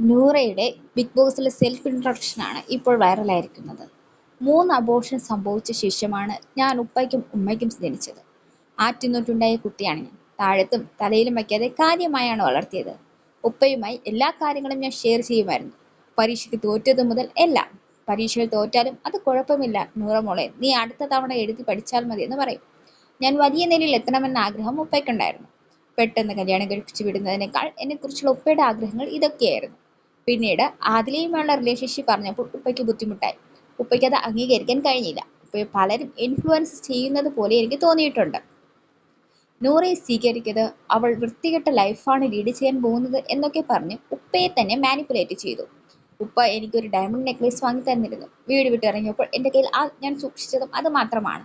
നൂറയുടെ big ബോസിലെ self ഇൻട്രൊഡക്ഷനാണ് ഇപ്പോൾ വൈറലായിരിക്കുന്നത്. മൂന്ന് abortion സംഭവിച്ച ശേഷമാണ് ഞാൻ ഉപ്പയ്ക്കും ഉമ്മയ്ക്കും ജനിച്ചത് ആറ്റുനോറ്റുണ്ടായ കുട്ടിയാണ് ഞാൻ. താഴത്തും തലയിലും വയ്ക്കാതെ കാര്യമായാണ് വളർത്തിയത്. ഉപ്പയുമായി എല്ലാ കാര്യങ്ങളും ഞാൻ ഷെയർ ചെയ്യുമായിരുന്നു. പരീക്ഷയ്ക്ക് തോറ്റത് മുതൽ എല്ലാം. പരീക്ഷയിൽ തോറ്റാലും അത് കുഴപ്പമില്ല. നൂറമോളെ നീ അടുത്ത തവണ എഴുതി പഠിച്ചാൽ മതി എന്ന് പറയും. ഞാൻ വലിയ നിലയിൽ എത്തണമെന്ന ആഗ്രഹം ഉപ്പയ്ക്കുണ്ടായിരുന്നു. പെട്ടെന്ന് കല്യാണം കഴിപ്പിച്ചു വിടുന്നതിനേക്കാൾ എന്നെക്കുറിച്ചുള്ള ഉപ്പയുടെ ആഗ്രഹങ്ങൾ ഇതൊക്കെയായിരുന്നു. പിന്നീട് ആദിലയുമായുള്ള റിലേഷൻഷിപ്പ് പറഞ്ഞപ്പോൾ ഉപ്പയ്ക്ക് ബുദ്ധിമുട്ടായി. ഉപ്പയ്ക്ക് അത് അംഗീകരിക്കാൻ കഴിഞ്ഞില്ല. ഉപ്പയെ പലരും ഇൻഫ്ലുവൻസ് ചെയ്യുന്നത് പോലെ എനിക്ക് തോന്നിയിട്ടുണ്ട്. നൂറയെ സ്വീകരിക്കത് അവൾ വൃത്തികെട്ട ലൈഫാണ് ലീഡ് ചെയ്യാൻ പോകുന്നത് എന്നൊക്കെ പറഞ്ഞ് ഉപ്പയെ തന്നെ മാനിപ്പുലേറ്റ് ചെയ്തു. ഉപ്പ എനിക്കൊരു ഡയമണ്ട് നെക്ലേസ് വാങ്ങി തന്നിരുന്നു. വീട് വിട്ടിറങ്ങിയപ്പോൾ എന്റെ കയ്യിൽ ആ ഞാൻ സൂക്ഷിച്ചതും അത് മാത്രമാണ്.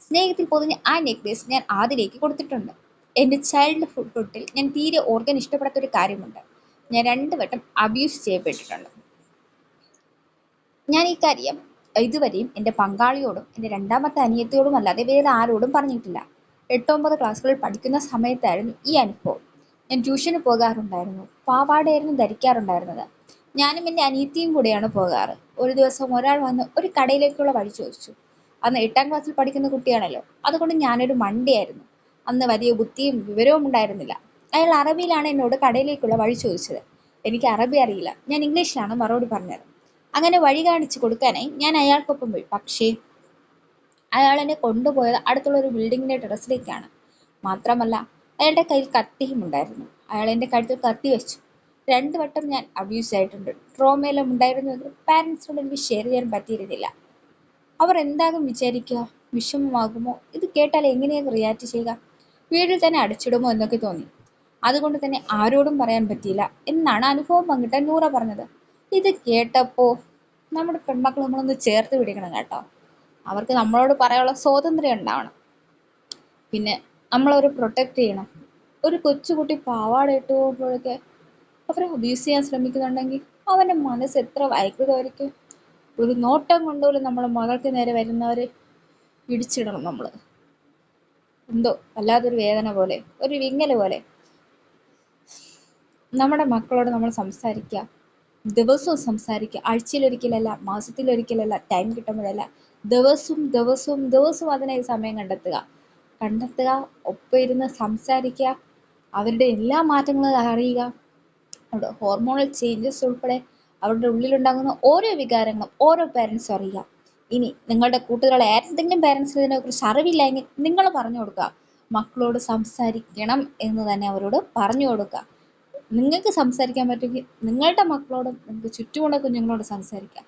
സ്നേഹത്തിൽ പൊതിഞ്ഞ് ആ നെക്ലേസ് ഞാൻ ആദിലേക്ക് കൊടുത്തിട്ടുണ്ട്. എന്റെ ചൈൽഡ് ഫുഡ് ഫുഡിൽ ഞാൻ തീരെ ഓർഗൻ ഇഷ്ടപ്പെടാത്തൊരു കാര്യമുണ്ട്. ഞാൻ രണ്ട് വട്ടം അബ്യൂസ് ചെയ്യപ്പെട്ടിട്ടുണ്ട്. ഞാൻ ഈ കാര്യം ഇതുവരെയും എന്റെ പങ്കാളിയോടും എന്റെ രണ്ടാമത്തെ അനിയത്തിയോടും അല്ലാതെ വേറെ ആരോടും പറഞ്ഞിട്ടില്ല. എട്ടൊമ്പത് ക്ലാസ്സുകളിൽ പഠിക്കുന്ന സമയത്തായിരുന്നു ഈ അനുഭവം. ഞാൻ ട്യൂഷന് പോകാറുണ്ടായിരുന്നു. പാവാടയായിരുന്നു ധരിക്കാറുണ്ടായിരുന്നത്. ഞാനും എന്റെ അനിയത്തിയും കൂടെയാണ് പോകാറ്. ഒരു ദിവസം ഒരാൾ വന്ന് ഒരു കടയിലേക്കുള്ള വഴി ചോദിച്ചു. അന്ന് എട്ടാം ക്ലാസ്സിൽ പഠിക്കുന്ന കുട്ടിയാണല്ലോ. അതുകൊണ്ട് ഞാനൊരു മണ്ടിയായിരുന്നു. അന്ന് വലിയ ബുദ്ധിയും വിവരവും ഉണ്ടായിരുന്നില്ല. അയാൾ അറബിയിലാണ് എന്നോട് കടയിലേക്കുള്ള വഴി ചോദിച്ചത്. എനിക്ക് അറബി അറിയില്ല. ഞാൻ ഇംഗ്ലീഷിലാണ് മറുപടി പറഞ്ഞത്. അങ്ങനെ വഴി കാണിച്ചു കൊടുക്കാനായി ഞാൻ അയാൾക്കൊപ്പം പോയി. പക്ഷേ അയാൾ എന്നെ കൊണ്ടുപോയത് അടുത്തുള്ള ഒരു ബിൽഡിങ്ങിന്റെ ടെറസിലേക്കാണ്. മാത്രമല്ല അയാളുടെ കയ്യിൽ കത്തിയും ഉണ്ടായിരുന്നു. അയാൾ എന്റെ കഴുത്തിൽ കത്തി വെച്ചു. രണ്ട് വട്ടം ഞാൻ അബ്യൂസ് ആയിട്ടുണ്ട്. ട്രോമയെല്ലാം ഉണ്ടായിരുന്നുവെങ്കിൽ പാരൻസിനോട് എനിക്ക് ഷെയർ ചെയ്യാൻ പറ്റിയിരുന്നില്ല. അവർ എന്താകും വിചാരിക്കുക? വിഷമമാകുമോ? ഇത് കേട്ടാൽ എങ്ങനെയാണ് റിയാക്ട് ചെയ്യുക? വീട്ടിൽ തന്നെ അടച്ചിടുമോ എന്നൊക്കെ തോന്നി. അതുകൊണ്ട് തന്നെ ആരോടും പറയാൻ പറ്റിയില്ല എന്നാണ് അനുഭവം പങ്കിട്ട നൂറ പറഞ്ഞത്. ഇത് കേട്ടപ്പോൾ നമ്മുടെ പെൺമക്കൾ നമ്മളൊന്ന് ചേർത്ത് പിടിക്കണം കേട്ടോ. അവർക്ക് നമ്മളോട് പറയാനുള്ള സ്വാതന്ത്ര്യം ഉണ്ടാവണം. പിന്നെ നമ്മളവരെ പ്രൊട്ടക്റ്റ് ചെയ്യണം. ഒരു കൊച്ചുകുട്ടി പാവാട ഇട്ട് പോകുമ്പോഴൊക്കെ അവരെ അബ്യൂസ് ചെയ്യാൻ ശ്രമിക്കുന്നുണ്ടെങ്കിൽ അവന്റെ മനസ്സ് എത്ര വൈകൃതമായിരിക്കും? ഒരു നോട്ടം കൊണ്ടുപോലും നമ്മളെ മകൾക്ക് നേരെ വരുന്നവരെ ഇടിച്ചിടണം നമ്മൾ എന്തോ വല്ലാത്തൊരു വേദന പോലെ ഒരു വിങ്ങൽ പോലെ. നമ്മുടെ മക്കളോട് നമ്മൾ സംസാരിക്കുക. ദിവസവും സംസാരിക്കുക. ആഴ്ചയിലൊരിക്കലല്ല മാസത്തിലൊരിക്കലല്ല ടൈം കിട്ടുമ്പോഴല്ല. ദിവസവും ദിവസവും ദിവസവും അതിനായി സമയം കണ്ടെത്തുക. കണ്ടെത്തുക ഒപ്പം ഇരുന്ന് സംസാരിക്കുക. അവരുടെ എല്ലാ മാറ്റങ്ങളും അറിയുക. അവരുടെ ഹോർമോണൽ ചേഞ്ചസ് ഉൾപ്പെടെ അവരുടെ ഉള്ളിലുണ്ടാകുന്ന ഓരോ വികാരങ്ങളും ഓരോ പേരൻസും അറിയുക. ഇനി നിങ്ങളുടെ കൂട്ടുകാരെ ഏതെങ്കിലും പേരൻസിന് ഇതിനെക്കുറിച്ച് അറിവില്ലെങ്കിൽ നിങ്ങൾ പറഞ്ഞു കൊടുക്കുക. മക്കളോട് സംസാരിക്കണം എന്ന് തന്നെ അവരോട് പറഞ്ഞു കൊടുക്കുക. നിങ്ങൾക്ക് സംസാരിക്കാൻ പറ്റുമെങ്കിൽ നിങ്ങളുടെ മക്കളോടും നിങ്ങൾക്ക് ചുറ്റുമുള്ള കുഞ്ഞുങ്ങളോട് സംസാരിക്കുക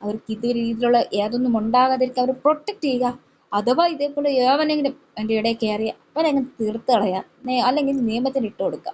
അവർക്ക് ഇത് രീതിയിലുള്ള ഏതൊന്നും ഉണ്ടാകാതിരിക്കുക അവർ പ്രൊട്ടക്റ്റ് ചെയ്യുക. അഥവാ ഇതേപോലെ ഏവനെങ്കിലും എന്റെ ഇടയിൽ കയറിയ അവനങ്ങനെ തീർത്ത് കളയുക അല്ലെങ്കിൽ നിയമത്തിന് ഇട്ട് കൊടുക്കുക